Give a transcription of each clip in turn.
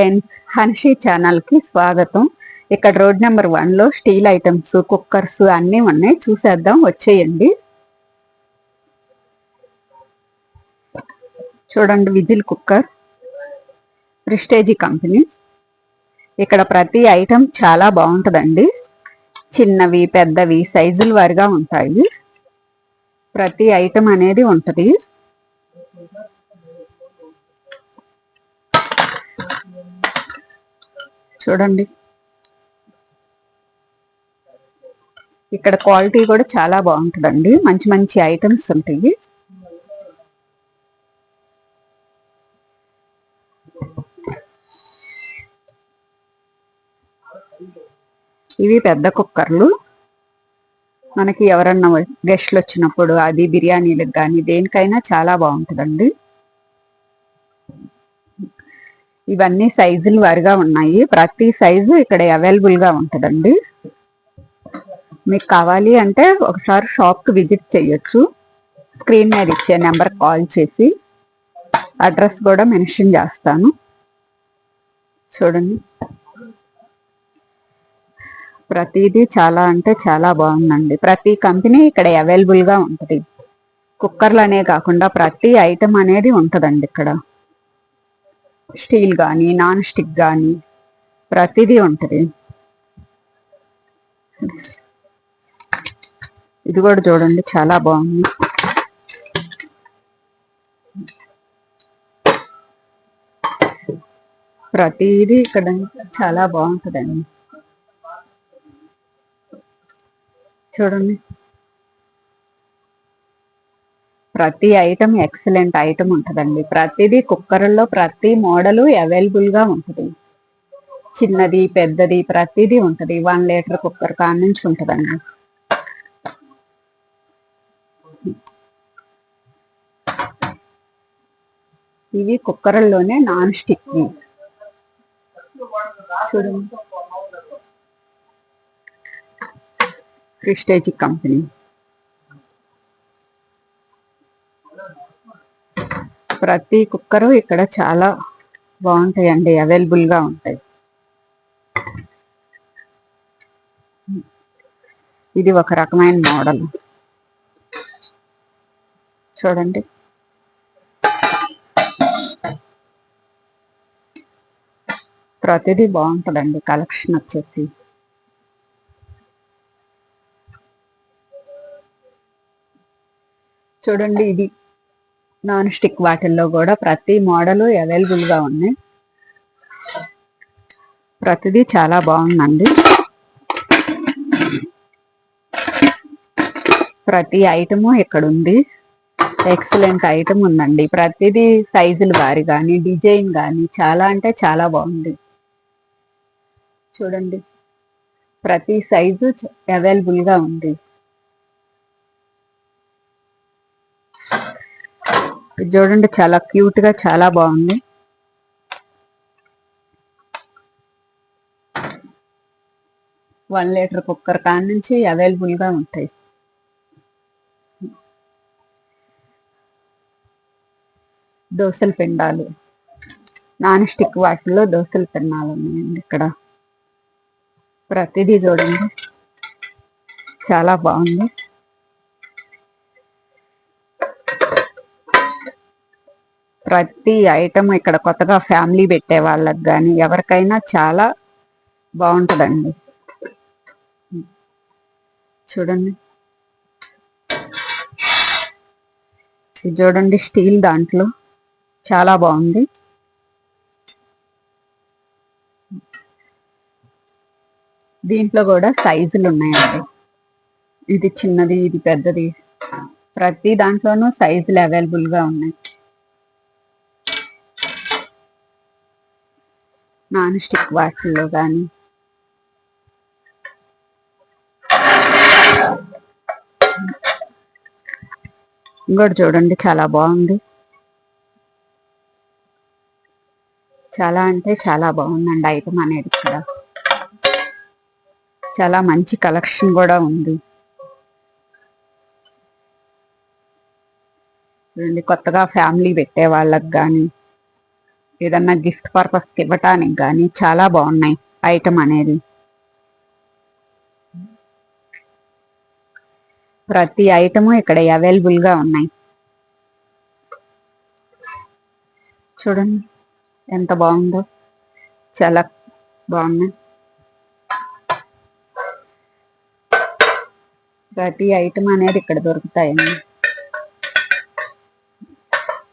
Friends Hanshi ఛానల్కి స్వాగతం. ఇక్కడ రోడ్ నెంబర్ వన్లో స్టీల్ ఐటమ్స్ కుక్కర్స్ అన్నీ ఉన్నాయి. చూసేద్దాం. వచ్చేయండి. చూడండి విజిల్ కుక్కర్. Prestige company. ఇక్కడ ప్రతి ఐటమ్ చాలా బాగుంటుందండి. చిన్నవి పెద్దవి సైజుల వారిగా ఉంటాయి. ప్రతి ఐటమ్ అనేది ఉంటుంది. చూడండి. ఇక్కడ క్వాలిటీ కూడా చాలా బాగుంటుందండి. మంచి మంచి ఐటమ్స్ ఉంటాయి. ఇవి పెద్ద కుక్కర్లు. మనకి ఎవరన్నా గెస్ట్లు వచ్చినప్పుడు అది బిర్యానీలకు కానీ దేనికైనా చాలా బాగుంటుందండి. ఇవన్నీ సైజులు వారిగా ఉన్నాయి. ప్రతి సైజు ఇక్కడ అవైలబుల్గా ఉంటుందండి. మీకు కావాలి అంటే ఒకసారి షాప్కి విజిట్ చేయొచ్చు. స్క్రీన్ మీద ఇచ్చే నెంబర్ కాల్ చేసి అడ్రస్ కూడా మెన్షన్ చేస్తాను. చూడండి. ప్రతిదీ చాలా అంటే చాలా బాగుందండి. ప్రతి కంపెనీ ఇక్కడ అవైలబుల్గా ఉంటుంది. కుక్కర్లు అనే కాకుండా ప్రతి ఐటమ్ అనేది ఉంటుందండి ఇక్కడ. స్టీల్ కానీ నాన్ స్టిక్ కానీ ప్రతిదీ ఉంటుంది. ఇది కూడా చూడండి చాలా బాగుంది. ప్రతిదీ ఇక్కడ చాలా బాగుంటుందండి. చూడండి. ప్రతి ఐటమ్ ఎక్సలెంట్ ఐటమ్ ఉంటుందండి. ప్రతిదీ కుక్కర్లో ప్రతి మోడల్ అవైలబుల్గా ఉంటుంది. చిన్నది పెద్దది ప్రతిదీ ఉంటుంది. వన్ లీటర్ కుక్కర్ కాడ నుంచి ఉంటుందండి. ఇవి కుక్కర్లోనే నాన్ స్టిక్. చూడండి. Prestige company. ప్రతి కుక్కరు ఇక్కడ చాలా బాగుంటాయండి అవైలబుల్గా ఉంటాయి. ఇది ఒక రకమైన మోడల్. చూడండి. ప్రతిదీ బాగుంటుందండి కలెక్షన్ వచ్చేసి. చూడండి ఇది నాన్ స్టిక్ వాటిల్లో కూడా ప్రతి మోడల్ అవైలబుల్గా ఉన్నాయి. ప్రతిదీ చాలా బాగుందండి. ప్రతి ఐటము ఇక్కడ ఉంది. ఎక్సలెంట్ ఐటమ్ ఉందండి. ప్రతిదీ సైజులు వారి కానీ డిజైన్ కానీ చాలా అంటే చాలా బాగుంది. చూడండి. ప్రతి సైజు అవైలబుల్గా ఉంది. ఇది చూడండి చాలా క్యూట్గా చాలా బాగుంది. వన్ లీటర్ కుక్కర్ కాడ నుంచి అవైలబుల్గా ఉంటాయి. దోశల పిండాలు. నాన్ స్టిక్ వాటిల్లో దోశల పిండాలు ఉన్నాయండి ఇక్కడ. ప్రతిదీ చూడండి. చాలా బాగుంది. ప్రతి ఐటమ్ ఇక్కడ కొత్తగా ఫ్యామిలీ పెట్టే వాళ్ళకి కానీ ఎవరికైనా చాలా బాగుంటుందండి. చూడండి. ఇది చూడండి స్టీల్ దాంట్లో. చాలా బాగుంది. దీంట్లో కూడా సైజులు ఉన్నాయండి. ఇది చిన్నది ఇది పెద్దది. ప్రతి దాంట్లోనూ సైజులు అవైలబుల్గా ఉన్నాయి. నాన్ స్టిక్ వాటిల్లో కానీ ఇంకోటి చూడండి చాలా బాగుంది. చాలా అంటే చాలా బాగుందండి ఐటమ్ అనేది ఇక్కడ చాలా మంచి కలెక్షన్ కూడా ఉంది. చూడండి కొత్తగా ఫ్యామిలీ పెట్టే వాళ్ళకి కానీ ఏదన్నా గిఫ్ట్ పర్పస్ ఇవ్వటానికి కానీ చాలా బాగున్నాయి ఐటమ్ అనేది. ప్రతి ఐటము ఇక్కడ అవైలబుల్గా ఉన్నాయి. చూడండి ఎంత బాగుందో. చాలా బాగున్నాయి. ప్రతి ఐటమ్ అనేది ఇక్కడ దొరుకుతాయండి.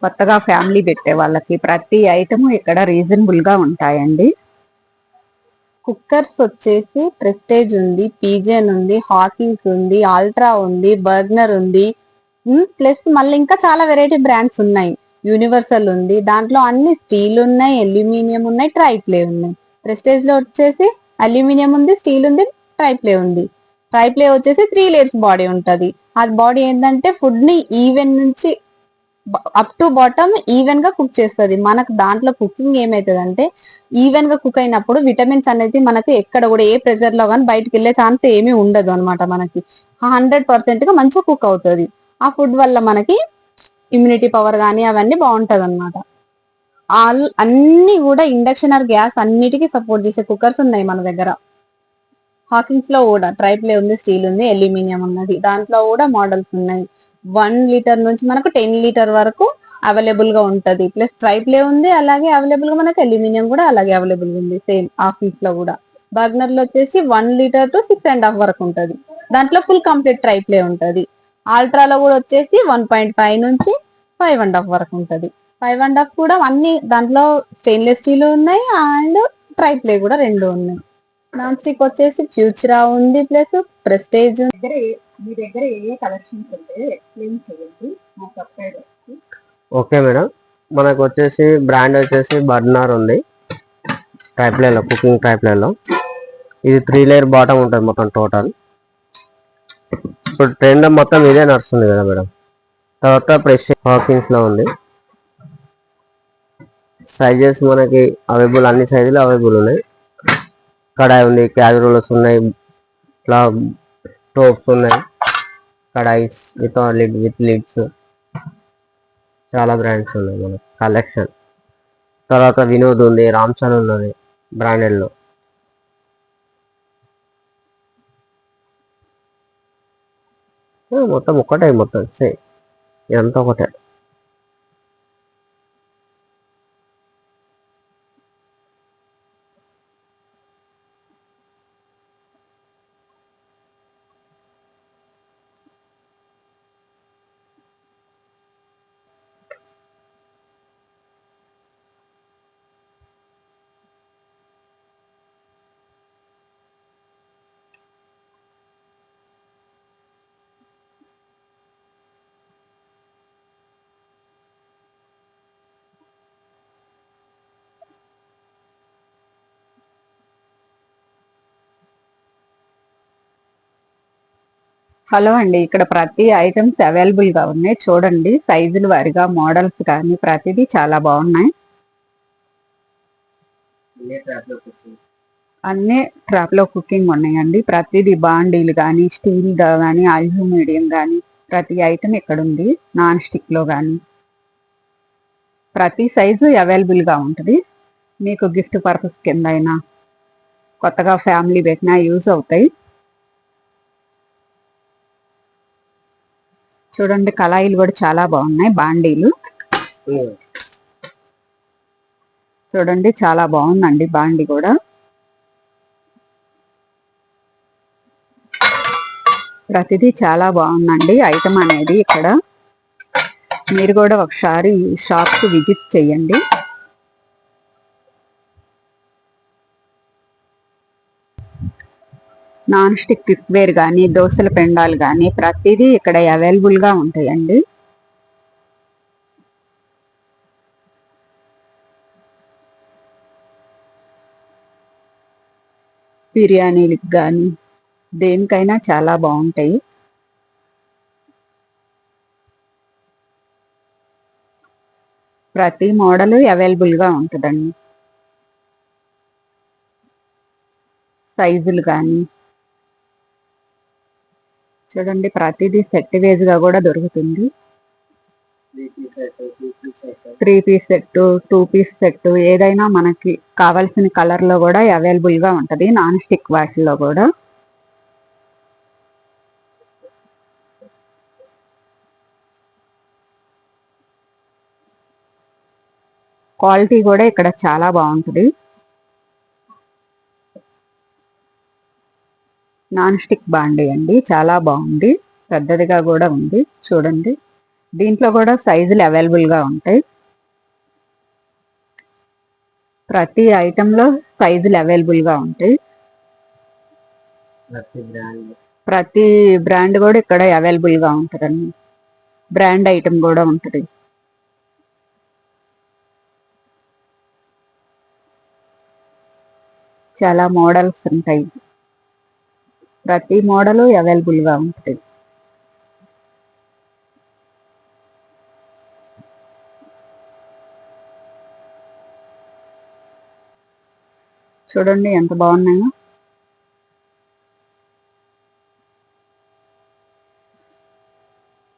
కొత్తగా ఫ్యామిలీ పెట్టే వాళ్ళకి ప్రతి ఐటమ్ ఇక్కడ రీజనబుల్గా ఉంటాయండి. కుక్కర్స్ వచ్చేసి ప్రెస్టేజ్ ఉంది పీజన్ ఉంది హాకింగ్స్ ఉంది అల్ట్రా ఉంది బర్గ్నర్ ఉంది. ప్లస్ మళ్ళీ ఇంకా చాలా వెరైటీ బ్రాండ్స్ ఉన్నాయి. యూనివర్సల్ ఉంది దాంట్లో అన్ని స్టీల్ ఉన్నాయి అల్యూమినియం ఉన్నాయి ట్రైప్లే ఉన్నాయి. ప్రెస్టేజ్లో వచ్చేసి అల్యూమినియం ఉంది స్టీల్ ఉంది ట్రైప్లే ఉంది. ట్రైప్లే వచ్చేసి త్రీ లేయర్స్ బాడీ ఉంటది. ఆ బాడీ ఏంటంటే ఫుడ్ని ఈవెన్ నుంచి అప్ టు బాటమ్ ఈవెన్గా కుక్ చేస్తుంది. మనకు దాంట్లో కుకింగ్ ఏమవుతుంది అంటే ఈవెన్గా కుక్ అయినప్పుడు విటమిన్స్ అనేది మనకు ఎక్కడ కూడా ఏ ప్రెజర్లో కానీ బయటకు వెళ్ళే ఛాన్స్ ఏమీ ఉండదు అనమాట మనకి. హండ్రెడ్ పర్సెంట్గా మంచిగా కుక్ అవుతుంది. ఆ ఫుడ్ వల్ల మనకి ఇమ్యూనిటీ పవర్ కానీ అవన్నీ బాగుంటది అనమాట ఆల్ అన్ని కూడా ఇండక్షన్ ఆర్ గ్యాస్ అన్నిటికీ సపోర్ట్ చేసే కుక్కర్స్ ఉన్నాయి మన దగ్గర. హాకింగ్స్లో కూడా ట్రైప్లే ఉంది స్టీల్ ఉంది అల్యూమినియం ఉన్నది. దాంట్లో కూడా మోడల్స్ ఉన్నాయి. వన్ లీటర్ నుంచి మనకు టెన్ లీటర్ వరకు అవైలబుల్గా ఉంటది. ప్లస్ ట్రైప్లే ఉంది అలాగే అవైలబుల్గా మనకు అల్యూమినియం కూడా అలాగే అవైలబుల్ ఉంది సేమ్ ఆఫీస్లో కూడా. బర్గనర్లో వచ్చేసి one litre to six and half వరకు ఉంటది. దాంట్లో ఫుల్ కంప్లీట్ ట్రైప్లే ఉంటది. ఆల్ట్రాలో కూడా వచ్చేసి వన్ పాయింట్ ఫైవ్ నుంచి ఫైవ్ అండ్ హాఫ్ వరకు ఉంటది. ఫైవ్ అండ్ హాఫ్ కూడా అన్ని దాంట్లో స్టెయిన్లెస్ స్టీల్ ఉన్నాయి అండ్ ట్రైప్లే కూడా రెండు ఉన్నాయి. నాన్ స్టిక్ వచ్చేసి ఫ్యూచరా ఉంది ప్లస్ ప్రెస్టేజ్ దగ్గర మీ దగ్గర ఏ కలెక్షన్స్ ఉంటాయో ఎక్స్ప్లెయిన్ చేయండి. మా సబ్స్క్రైబర్స్ ఓకే మేడం. మనకు వచ్చేసి బ్రాండ్ వచ్చేసి బర్నర్ ఉంది. ట్రైప్లేలో కుకింగ్ ట్రైప్లేలో ఇది త్రీ లేయర్ బాటమ్ ఉంటుంది మొత్తం టోటల్ ఇప్పుడు ట్రెండ్ మొత్తం ఇదే నడుస్తుంది కదా మేడం. తర్వాత ప్రెస్ హాకిన్స్లో ఉంది. సైజెస్ మనకి అవైలబుల్ అన్ని సైజులు అవైలబుల్ ఉన్నాయి. కడాయి ఉంది క్యాజరోల్స్ ఉన్నాయి ఇట్లా టోప్స్ ఉన్నాయి. కడాయిస్ విత్ లిడ్ విత్ లిడ్స్ చాలా బ్రాండ్స్ ఉన్నాయి మనకి. కలెక్షన్. తర్వాత వినోద్ ఉంది రామ్సన్ ఉన్నది బ్రాండెడ్లో మొత్తం ఒకటే మొత్తం. సే ఇదంతా ఒకటే. హలో అండి. ఇక్కడ ప్రతి ఐటమ్స్ అవైలబుల్గా ఉన్నాయి. చూడండి సైజులు వారిగా మోడల్స్ కానీ ప్రతిదీ చాలా బాగున్నాయి. అన్ని ట్రాప్లో కుకింగ్ ఉన్నాయండి. ప్రతిదీ బాండీలు కానీ స్టీల్ కానీ అల్యూమినియం కానీ ప్రతి ఐటమ్ ఇక్కడ ఉంది. నాన్ స్టిక్లో కానీ. ప్రతి సైజు అవైలబుల్గా ఉంటుంది. మీకు గిఫ్ట్ పర్పస్ కింద అయినా కొత్తగా ఫ్యామిలీ పెట్టినా యూజ్ అవుతాయి. చూడండి కళాయిలు కూడా చాలా బాగున్నాయి బాండీలు. చూడండి చాలా బాగుందండి బాండి కూడా. ప్రతిదీ చాలా బాగుందండి ఐటమ్ అనేది ఇక్కడ. మీరు కూడా ఒకసారి షాప్కు విజిట్ చేయండి. నాన్ స్టిక్ కుక్వేర్ కానీ దోశల పెండాలు కానీ ప్రతిదీ ఇక్కడ అవైలబుల్గా ఉంటాయండి. బిర్యానీలకు కానీ దేనికైనా చాలా బాగుంటాయి. ప్రతి మోడల్ అవైలబుల్గా ఉంటుందండి. సైజులు కానీ చూడండి ప్రతిదీ సెట్ వేజ్గా కూడా దొరుకుతుంది. Three piece set two piece set ఏదైనా మనకి కావాల్సిన కలర్లో కూడా అవైలబుల్గా ఉంటది నాన్ స్టిక్ వాటిలో కూడా. క్వాలిటీ కూడా ఇక్కడ చాలా బాగుంటుంది. నాన్ స్టిక్ బాండీ అండి. చాలా బాగుంది. పెద్దదిగా కూడా ఉంది. చూడండి. దీంట్లో కూడా సైజులు అవైలబుల్గా ఉంటాయి. ప్రతి ఐటమ్లో సైజులు అవైలబుల్గా ఉంటాయి. ప్రతి బ్రాండ్. కూడా ఇక్కడ అవైలబుల్గా ఉంటుందండి. బ్రాండ్ ఐటమ్ కూడా ఉంటుంది. చాలా మోడల్స్ ఉంటాయి. ప్రతి మోడల్ అవైలబుల్గా ఉంటుంది చూడండి ఎంత బాగున్నాయో.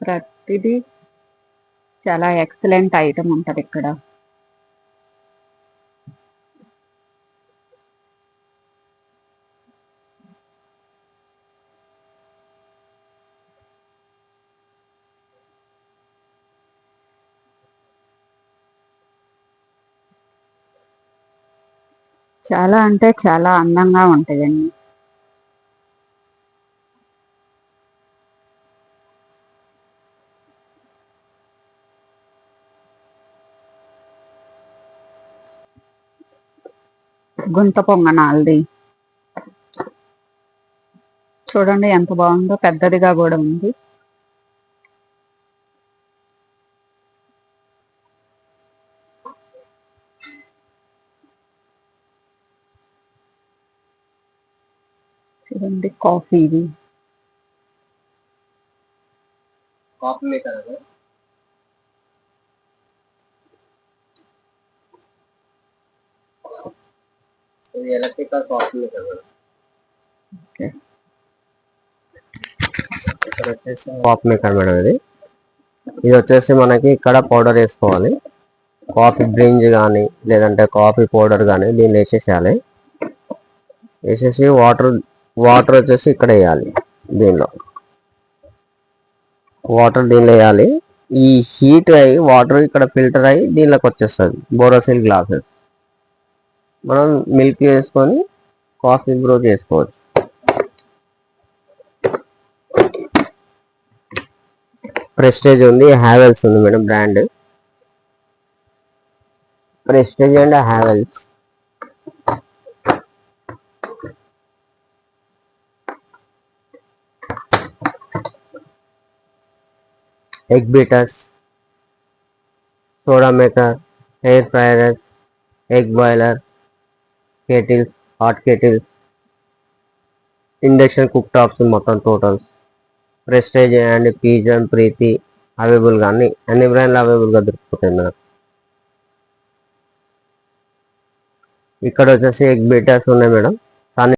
ప్రతిదీ చాలా ఎక్సలెంట్ ఐటమ్ ఉంటది ఇక్కడ. చాలా అంటే చాలా అందంగా ఉంటుందండి. గుంత పొంగనాలది. చూడండి ఎంత బాగుందో పెద్దదిగా కూడా ఉంది. కాఫీ మేకర్ అది? ఇది electrical coffee maker madam okay. ఇక్కడ వచ్చేసి కాఫీ మేకర్ మేడం ఇది. ఇది వచ్చేసి మనకి ఇక్కడ పౌడర్ వేసుకోవాలి. కాఫీ బ్రింజ్ కానీ లేదంటే కాఫీ పౌడర్ కానీ దీన్ని వేసేసేయాలి. వేసేసి వాటర్ వాటర్ వచ్చేసి ఇక్కడ వేయాలి దీనిలో. వాటర్ దీనిలో వేయాలి. ఈ హీట్ అయ్యి వాటర్ ఇక్కడ ఫిల్టర్ అయ్యి దీనిలోకి వచ్చేస్తుంది బోరోసిల్ గ్లాసెస్. మనం మిల్క్ వేసుకొని కాఫీ బ్రో చేసుకోవచ్చు. ప్రెస్టేజ్ ఉంది హ్యావెల్స్ ఉంది madam brand. Prestige and Havells. Egg beaters soda maker air fryers egg boiler kettles hot kettles induction cook tops మొత్తం totals Prestige and Pigeon Preethi అవైలబుల్గా అన్ని అన్ని బ్రాండ్లు అవైలబుల్గా దొరికిపోతాయి మనకు ఇక్కడ వచ్చేసి ఎగ్ బీటర్స్ ఉన్నాయి మేడం.